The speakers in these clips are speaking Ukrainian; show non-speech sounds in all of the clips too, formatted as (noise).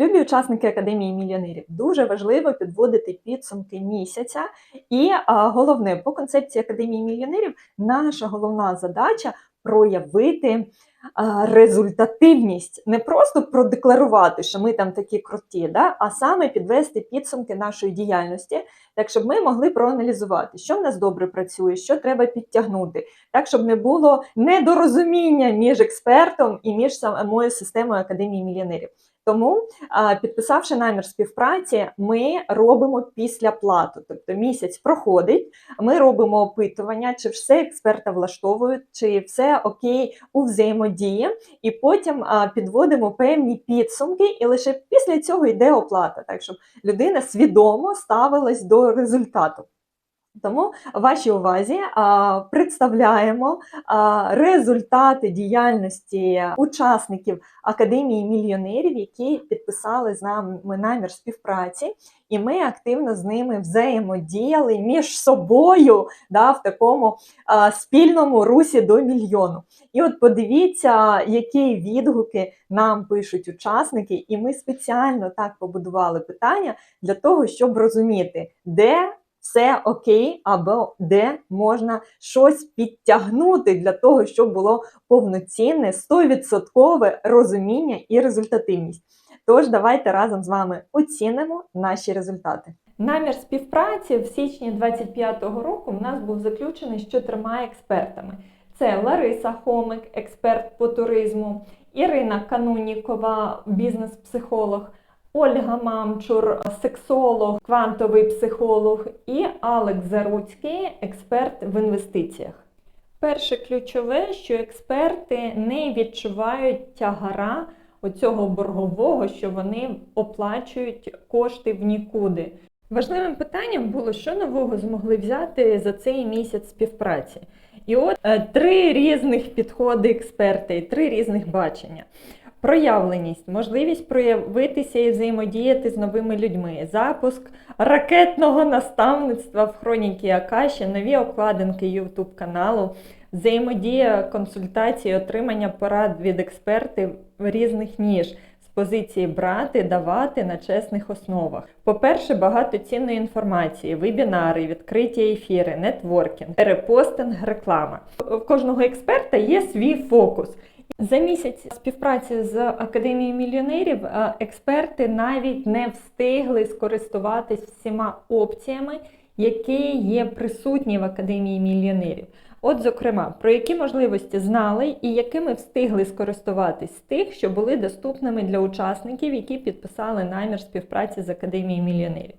Любі учасники Академії мільйонерів, дуже важливо підводити підсумки місяця. І а, головне, по концепції Академії мільйонерів, наша головна задача проявити а, результативність, не просто продекларувати, що ми там такі круті, да? а саме підвести підсумки нашої діяльності, так щоб ми могли проаналізувати, що в нас добре працює, що треба підтягнути, так щоб не було недорозуміння між експертом і між самою системою Академії мільйонерів. Тому, підписавши намір співпраці, ми робимо післяплату. Тобто місяць проходить, ми робимо опитування, чи все експерта влаштовують, чи все окей у взаємодії, і потім підводимо певні підсумки, і лише після цього йде оплата, так щоб людина свідомо ставилась до результату. Тому вашій увазі а, представляємо а, результати діяльності учасників Академії мільйонерів, які підписали з нами намір співпраці, і ми активно з ними взаємодіяли між собою да, в такому а, спільному русі до мільйону. І от подивіться, які відгуки нам пишуть учасники, і ми спеціально так побудували питання для того, щоб розуміти, де все окей, або де можна щось підтягнути для того, щоб було повноцінне 100% розуміння і результативність. Тож давайте разом з вами оцінимо наші результати. Намір співпраці в січні 2025 року в нас був заключений з чотирма експертами: це Лариса Хомик, експерт по туризму, Ірина Канунікова, бізнес-психолог. Ольга Мамчур, сексолог, квантовий психолог, і Алекс Заруцький, експерт в інвестиціях. Перше ключове, що експерти не відчувають тягара оцього боргового, що вони оплачують кошти в нікуди. Важливим питанням було, що нового змогли взяти за цей місяць співпраці. І от е, три різних підходи експерти, три різних бачення. Проявленість, можливість проявитися і взаємодіяти з новими людьми, запуск ракетного наставництва в хроніки Акаші, нові обкладинки YouTube каналу, взаємодія консультації, отримання порад від експертів різних ніж позиції брати, давати на чесних основах. По-перше, багато цінної інформації, вебінари, відкриті ефіри, нетворкінг, репостинг, реклама. У кожного експерта є свій фокус. За місяць співпраці з Академією мільйонерів е, експерти навіть не встигли скористуватись всіма опціями, які є присутні в Академії мільйонерів. От, зокрема, про які можливості знали і якими встигли скористуватись тих, що були доступними для учасників, які підписали намір співпраці з Академією мільйонерів.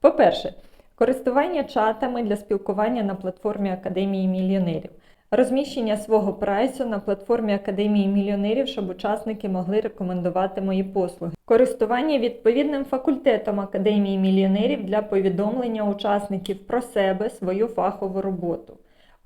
По-перше, користування чатами для спілкування на платформі Академії мільйонерів. Розміщення свого прайсу на платформі Академії мільйонерів, щоб учасники могли рекомендувати мої послуги. Користування відповідним факультетом Академії мільйонерів для повідомлення учасників про себе, свою фахову роботу.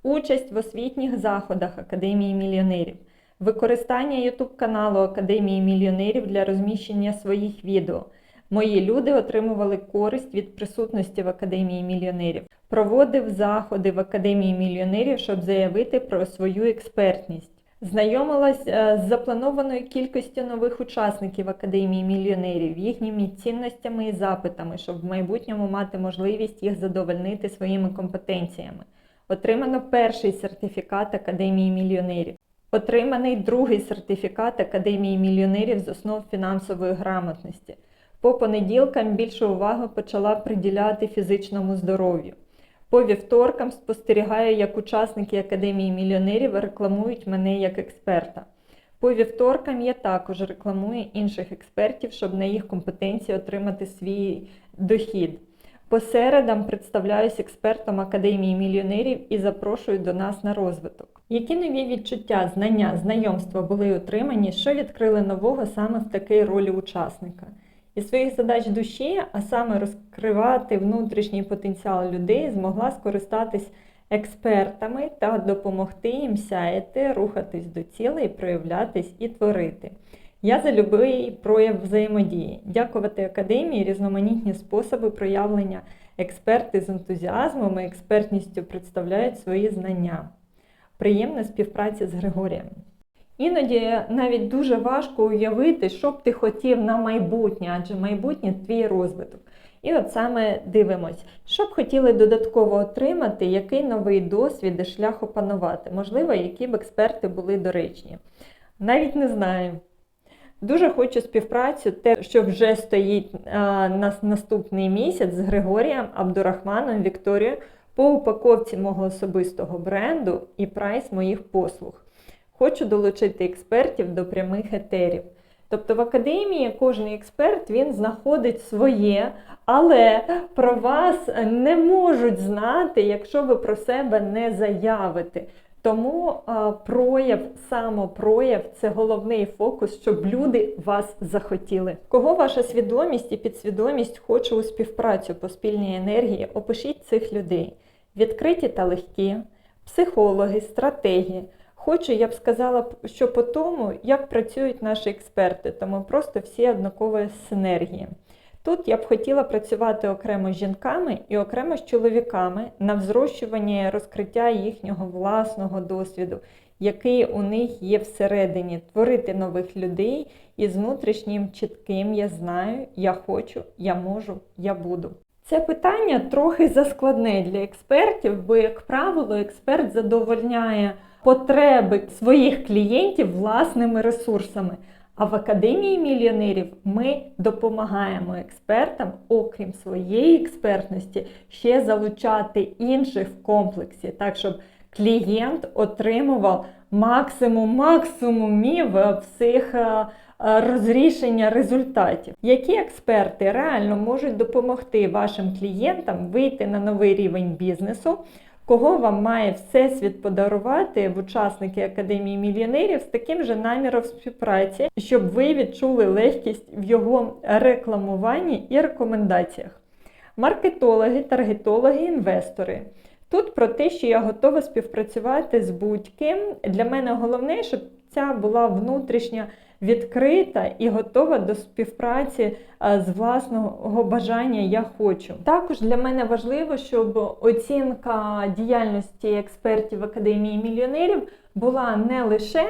Участь в освітніх заходах Академії мільйонерів. Використання YouTube каналу Академії мільйонерів для розміщення своїх відео. Мої люди отримували користь від присутності в Академії мільйонерів. Проводив заходи в Академії мільйонерів, щоб заявити про свою експертність. Знайомилась е, з запланованою кількістю нових учасників Академії мільйонерів, їхніми цінностями і запитами, щоб в майбутньому мати можливість їх задовольнити своїми компетенціями. Отримано перший сертифікат Академії мільйонерів. Отриманий другий сертифікат Академії мільйонерів з основ фінансової грамотності. По понеділкам більше уваги почала приділяти фізичному здоров'ю. По вівторкам спостерігаю, як учасники Академії мільйонерів рекламують мене як експерта. По вівторкам я також рекламую інших експертів, щоб на їх компетенції отримати свій дохід. По середам представляюсь експертом Академії мільйонерів і запрошую до нас на розвиток. Які нові відчуття, знання, знайомства були отримані, що відкрили нового саме в такій ролі учасника? Із своїх задач душі, а саме розкривати внутрішній потенціал людей, змогла скористатись експертами та допомогти їм сяяти, рухатись до цілей, проявлятись і творити. Я за любий прояв взаємодії, дякувати академії, різноманітні способи проявлення експерти з ентузіазмом і експертністю представляють свої знання. Приємна співпраця з Григорієм. Іноді навіть дуже важко уявити, що б ти хотів на майбутнє, адже майбутнє твій розвиток. І от саме дивимось, що б хотіли додатково отримати, який новий досвід і шлях опанувати, можливо, які б експерти були доречні. Навіть не знаю. Дуже хочу співпрацю, те, що вже стоїть на наступний місяць з Григорієм Абдурахманом Вікторією по упаковці мого особистого бренду і прайс моїх послуг. Хочу долучити експертів до прямих етерів. Тобто в академії кожен експерт він знаходить своє, але про вас не можуть знати, якщо ви про себе не заявите. Тому прояв, самопрояв це головний фокус, щоб люди вас захотіли. Кого ваша свідомість і підсвідомість хоче у співпрацю по спільній енергії? Опишіть цих людей: відкриті та легкі, психологи, стратегії. Хочу, я б сказала, що по тому, як працюють наші експерти, тому просто всі однакові синергії. Тут я б хотіла працювати окремо з жінками і окремо з чоловіками на взрощуванні розкриття їхнього власного досвіду, який у них є всередині, творити нових людей із внутрішнім чітким я знаю, я хочу, я можу, я буду. Це питання трохи заскладне для експертів, бо, як правило, експерт задовольняє потреби своїх клієнтів власними ресурсами. А в Академії мільйонерів ми допомагаємо експертам, окрім своєї експертності, ще залучати інших в комплексі, так щоб клієнт отримував максимум максимумів всіх е, розрішення результатів. Які експерти реально можуть допомогти вашим клієнтам вийти на новий рівень бізнесу? Кого вам має Всесвіт подарувати в учасники Академії мільйонерів з таким же наміром співпраці, щоб ви відчули легкість в його рекламуванні і рекомендаціях? Маркетологи, таргетологи, інвестори. Тут про те, що я готова співпрацювати з будь-ким. Для мене головне, щоб ця була внутрішня відкрита і готова до співпраці з власного бажання я хочу. Також для мене важливо, щоб оцінка діяльності експертів Академії мільйонерів була не лише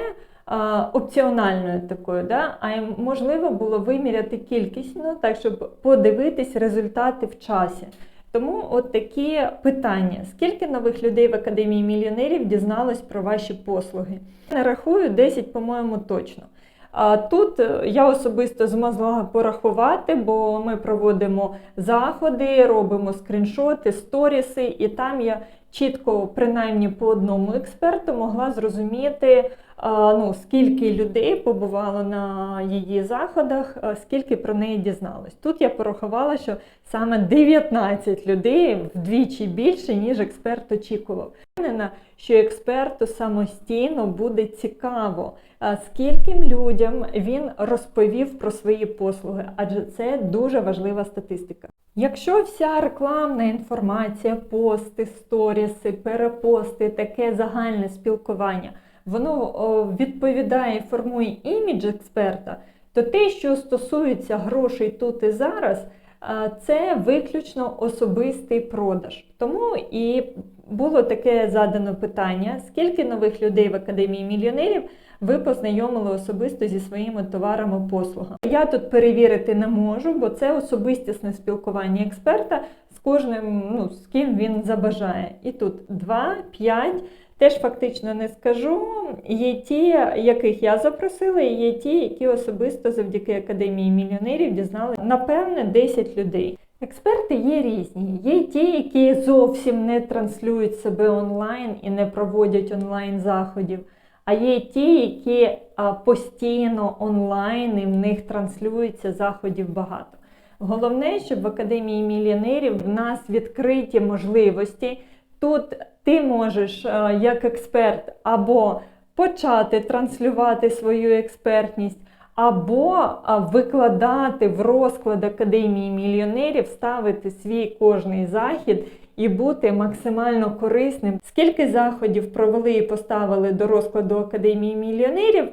Опціональною такою, да? а й можливо було виміряти кількісно, так щоб подивитись результати в часі. Тому от такі питання: скільки нових людей в Академії мільйонерів дізналось про ваші послуги? Не рахую 10, по-моєму, точно. А тут е, я особисто змогла порахувати, бо ми проводимо заходи, робимо скріншоти, сторіси, і там я чітко, принаймні по одному експерту, могла зрозуміти, ну, скільки людей побувало на її заходах, скільки про неї дізналось. Тут я порахувала, що саме 19 людей вдвічі більше, ніж експерт очікував. Що експерту самостійно буде цікаво, скільки людям він розповів про свої послуги, адже це дуже важлива статистика. Якщо вся рекламна інформація, пости, сторіси, перепости, таке загальне спілкування, воно відповідає і формує імідж експерта, то те, що стосується грошей тут і зараз, це виключно особистий продаж. Тому і було таке задано питання: скільки нових людей в Академії мільйонерів ви познайомили особисто зі своїми товарами послугами. Я тут перевірити не можу, бо це особистісне спілкування експерта з кожним, ну з ким він забажає. І тут 2, 5, Теж фактично не скажу. Є ті, яких я запросила, і є ті, які особисто завдяки академії мільйонерів дізнали напевне 10 людей. Експерти є різні. Є ті, які зовсім не транслюють себе онлайн і не проводять онлайн заходів. А є ті, які постійно онлайн і в них транслюються заходів багато. Головне, щоб в академії мільйонерів в нас відкриті можливості. Тут ти можеш, як експерт, або почати транслювати свою експертність, або викладати в розклад академії мільйонерів, ставити свій кожний захід і бути максимально корисним. Скільки заходів провели і поставили до розкладу Академії мільйонерів?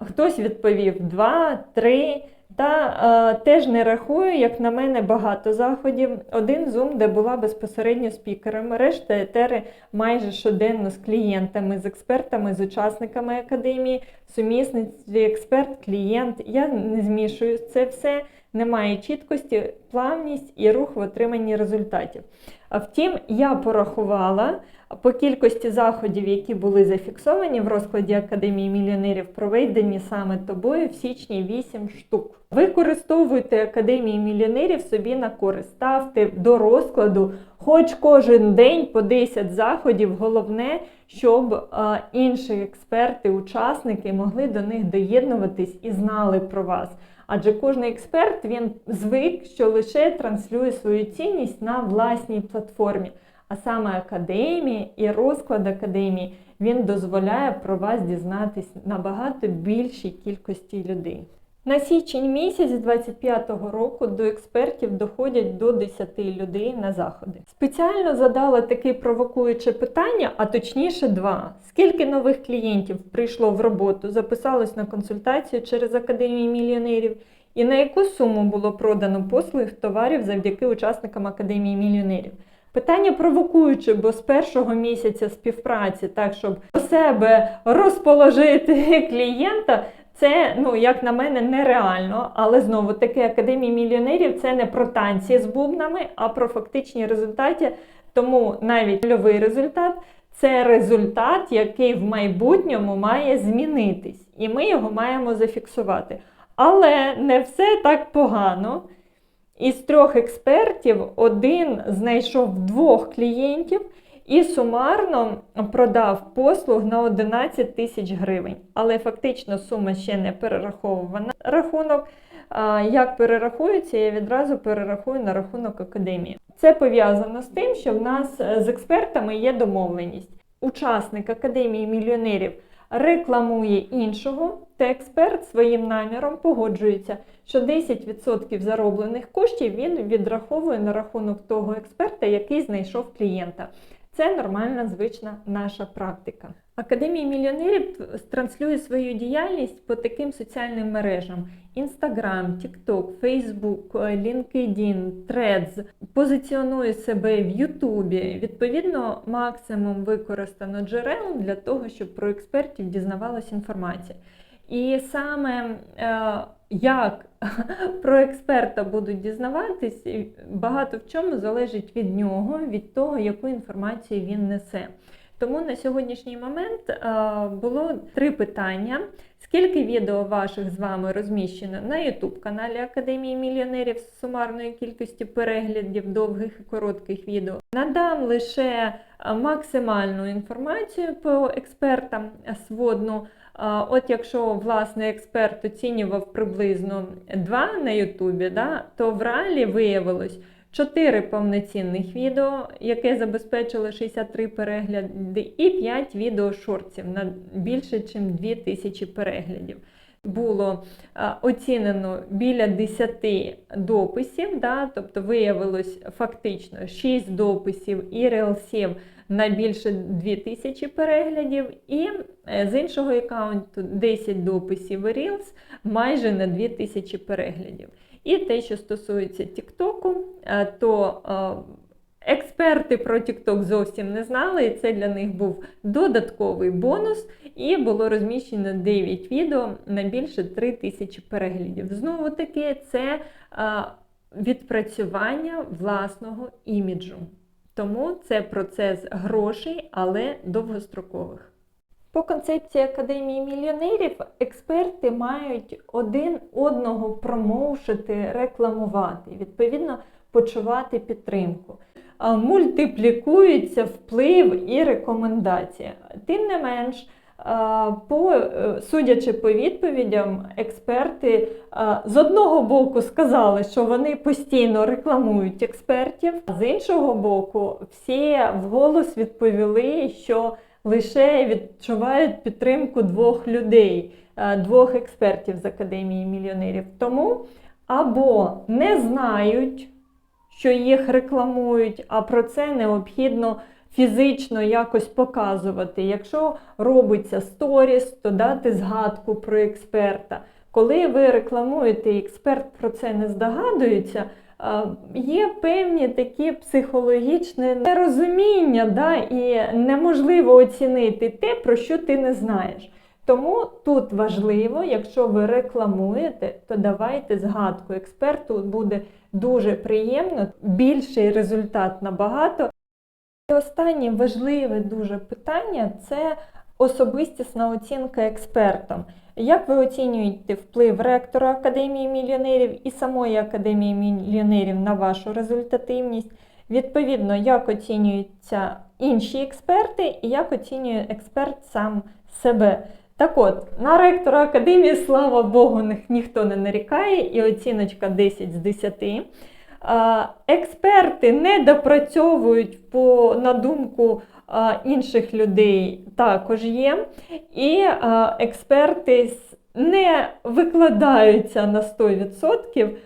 Хтось відповів 2, 3, Та е, теж не рахую, як на мене, багато заходів. Один Zoom, де була безпосередньо спікером, решта етери майже щоденно з клієнтами, з експертами, з учасниками академії, сумісництві, експерт, клієнт. Я не змішую це все, немає чіткості, плавність і рух в отриманні результатів. А Втім, я порахувала по кількості заходів, які були зафіксовані в розкладі Академії мільйонерів, проведені саме тобою в січні 8 штук. Використовуйте Академії мільйонерів собі на користь. Ставте до розкладу хоч кожен день по 10 заходів. Головне, щоб інші експерти, учасники могли до них доєднуватись і знали про вас. Адже кожний експерт він звик, що лише транслює свою цінність на власній платформі. А саме академія і розклад академії він дозволяє про вас дізнатись набагато більшій кількості людей. На січень місяць 25-го року до експертів доходять до 10 людей на заходи. Спеціально задала таке провокуюче питання, а точніше два: скільки нових клієнтів прийшло в роботу, записалось на консультацію через Академію мільйонерів, і на яку суму було продано послуг товарів завдяки учасникам Академії мільйонерів. Питання провокуюче, бо з першого місяця співпраці, так щоб до себе розположити (laughs) клієнта, це, ну як на мене, нереально. Але знову таки академія мільйонерів це не про танці з бубнами, а про фактичні результати. Тому навіть нульовий результат це результат, який в майбутньому має змінитись, і ми його маємо зафіксувати. Але не все так погано. Із трьох експертів один знайшов двох клієнтів і сумарно продав послуг на 11 тисяч гривень. Але фактично сума ще не перераховувана рахунок. Як перерахується, я відразу перерахую на рахунок академії. Це пов'язано з тим, що в нас е, з експертами є домовленість. Учасник академії мільйонерів рекламує іншого, та експерт своїм наміром погоджується, що 10% зароблених коштів він відраховує на рахунок того експерта, який знайшов клієнта. Це нормальна звична наша практика. Академія мільйонерів транслює свою діяльність по таким соціальним мережам: Instagram, TikTok, Facebook, LinkedIn, Threads, позиціонує себе в Ютубі. Відповідно, максимум використано джерел для того, щоб про експертів дізнавалася інформація. І саме е, як (laughs) про експерта будуть дізнаватись, багато в чому залежить від нього, від того, яку інформацію він несе. Тому на сьогоднішній момент е, було три питання. Скільки відео ваших з вами розміщено на YouTube каналі Академії мільйонерів з сумарної кількості переглядів довгих і коротких відео? Надам лише е, максимальну інформацію по експертам сводну. От якщо власне експерт оцінював приблизно 2 на Ютубі, да, то в реалі виявилось 4 повноцінних відео, яке забезпечило 63 перегляди, і 5 відео шортів на більше, ніж 2000 переглядів. Було оцінено біля 10 дописів, да, тобто виявилось фактично 6 дописів і релсів на більше 2000 переглядів, і е, з іншого аккаунту 10 дописів Reels майже на 2000 переглядів. І те, що стосується TikTok, е, то е, експерти про TikTok зовсім не знали, і це для них був додатковий бонус. І було розміщено 9 відео на більше 3000 переглядів. Знову таки, це відпрацювання власного іміджу. Тому це процес грошей, але довгострокових. По концепції Академії мільйонерів експерти мають один одного промоушити, рекламувати, відповідно, почувати підтримку. Мультиплікується вплив і рекомендація. Тим не менш, по, е, Судячи по відповідям, експерти з одного боку сказали, що вони постійно рекламують експертів, а з іншого боку, всі вголос відповіли, що лише відчувають підтримку двох людей, двох експертів з Академії мільйонерів. Тому або не знають, що їх рекламують, а про це необхідно фізично якось показувати. Якщо робиться сторіс, то дати згадку про експерта. Коли ви рекламуєте, і експерт про це не здогадується, є певні такі психологічні нерозуміння, да, і неможливо оцінити те, про що ти не знаєш. Тому тут важливо, якщо ви рекламуєте, то давайте згадку. Експерту буде дуже приємно, більший результат набагато. І останнє важливе дуже питання це особистісна оцінка експертом. Як ви оцінюєте вплив ректора Академії мільйонерів і самої Академії мільйонерів на вашу результативність? Відповідно, як оцінюються інші експерти і як оцінює експерт сам себе. Так от, на ректора академії, слава Богу, ніхто не нарікає, і оціночка 10 з 10. Експерти не допрацьовують по, на думку інших людей, також є. І експерти не викладаються на 100%,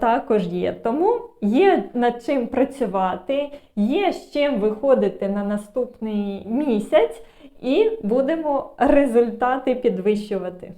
також є. Тому є над чим працювати, є з чим виходити на наступний місяць і будемо результати підвищувати.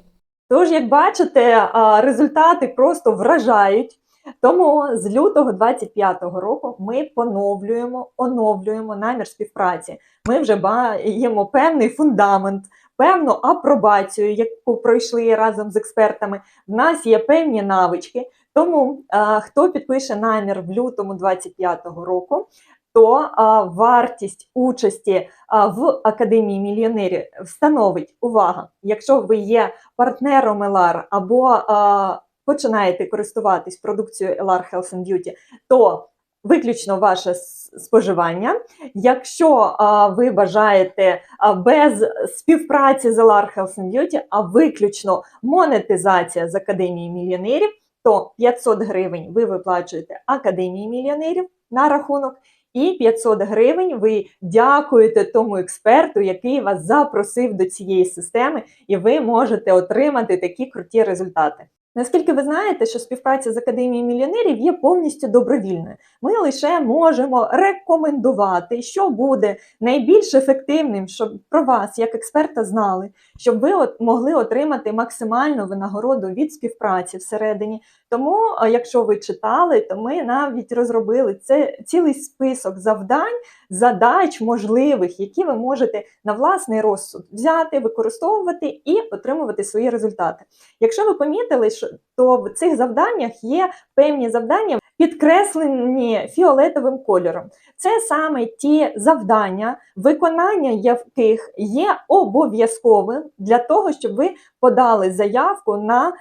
Тож, як бачите, результати просто вражають. Тому з лютого 25-го року ми поновлюємо, оновлюємо намір співпраці. Ми вже маємо певний фундамент, певну апробацію, яку пройшли разом з експертами. В нас є певні навички. Тому а, хто підпише намір в лютому 25-го року, то а, вартість участі а, в Академії мільйонерів встановить увага, якщо ви є партнером LR або а, починаєте користуватись продукцією LR Health and Beauty, то виключно ваше споживання. Якщо а, ви бажаєте а, без співпраці з LR Health and Beauty, а виключно монетизація з Академії мільйонерів, то 500 гривень ви виплачуєте Академії мільйонерів на рахунок. І 500 гривень ви дякуєте тому експерту, який вас запросив до цієї системи, і ви можете отримати такі круті результати. Наскільки ви знаєте, що співпраця з Академією мільйонерів є повністю добровільною. Ми лише можемо рекомендувати, що буде найбільш ефективним, щоб про вас, як експерта, знали, щоб ви от могли отримати максимальну винагороду від співпраці всередині. Тому, якщо ви читали, то ми навіть розробили це цілий список завдань, задач можливих, які ви можете на власний розсуд взяти, використовувати і отримувати свої результати. Якщо ви помітили, то в цих завданнях є певні завдання, підкреслені фіолетовим кольором. Це саме ті завдання, виконання яких є обов'язковим для того, щоб ви подали заявку на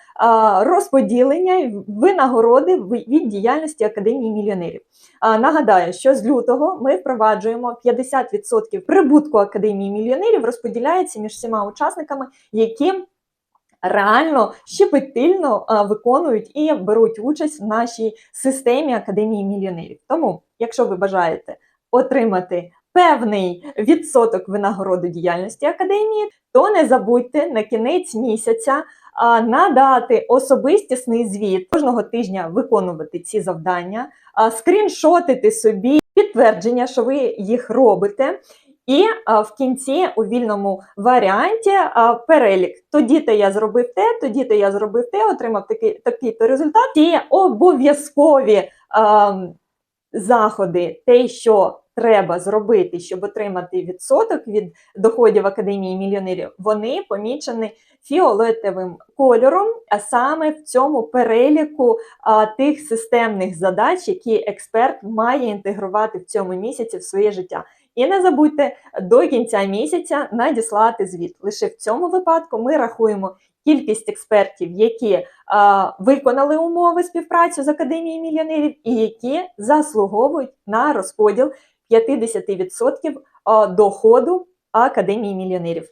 розподілення винагороди від діяльності Академії мільйонерів. Нагадаю, що з лютого ми впроваджуємо 50% прибутку Академії мільйонерів розподіляється між всіма учасниками, які реально щепетильно виконують і беруть участь в нашій системі Академії мільйонерів. Тому, якщо ви бажаєте отримати певний відсоток винагороди діяльності академії, то не забудьте на кінець місяця надати особистісний звіт кожного тижня виконувати ці завдання, скріншотити собі підтвердження, що ви їх робите. І а, в кінці у вільному варіанті а, перелік. Тоді-то я зробив те, тоді-то я зробив те, отримав такий такий-то результат. Ті обов'язкові а, заходи, те, що треба зробити, щоб отримати відсоток від доходів Академії мільйонерів, вони помічені фіолетовим кольором, а саме в цьому переліку а, тих системних задач, які експерт має інтегрувати в цьому місяці в своє життя. І не забудьте до кінця місяця надіслати звіт. Лише в цьому випадку ми рахуємо кількість експертів, які а, виконали умови співпраці з Академією мільйонерів і які заслуговують на розподіл 50% доходу Академії мільйонерів.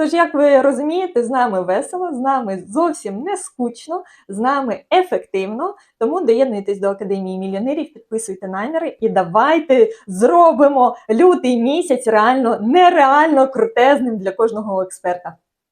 Тож, як ви розумієте, з нами весело, з нами зовсім не скучно, з нами ефективно. Тому доєднуйтесь до Академії мільйонерів, підписуйте наміри і давайте зробимо лютий місяць реально нереально крутезним для кожного експерта.